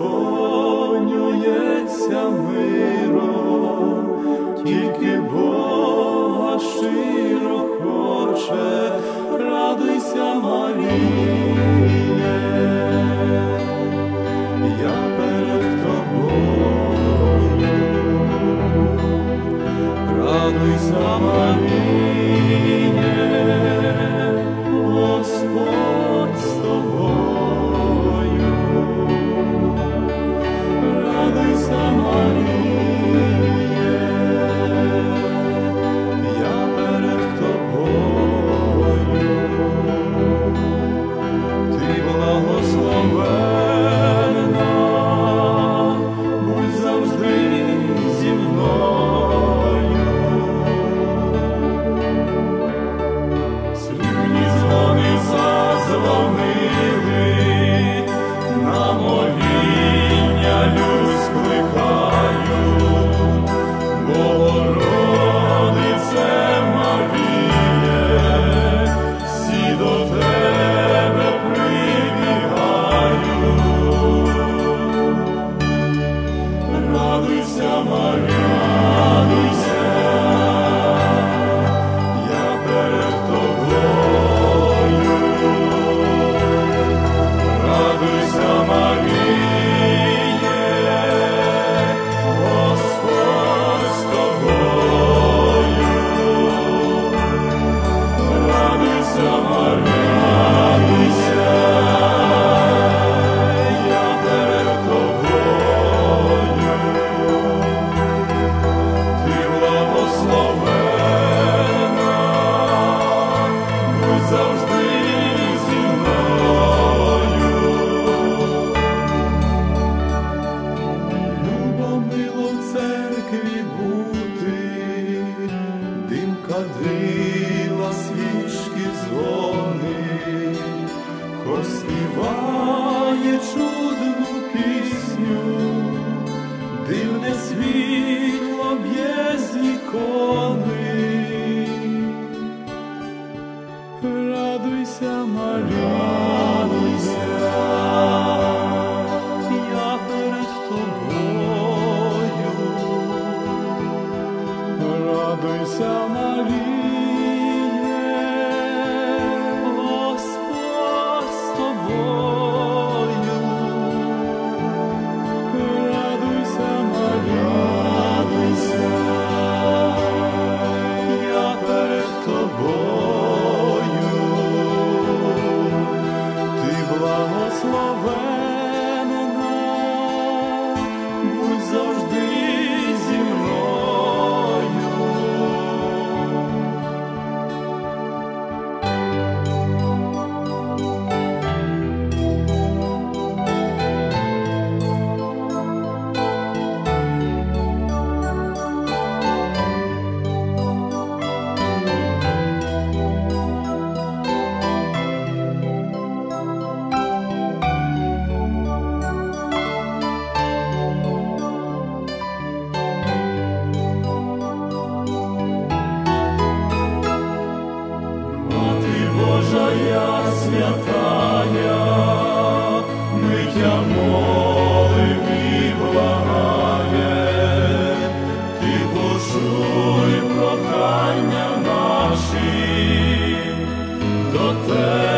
наповнюється миром, тільки Бога щиро хоче, радуйся. тобі бути, дим кадила свічки дзвони, хоч співає чудну пісню, дивне світло б'є з ікони. Радуйся, Марія. Чуй прохання наші до тебе.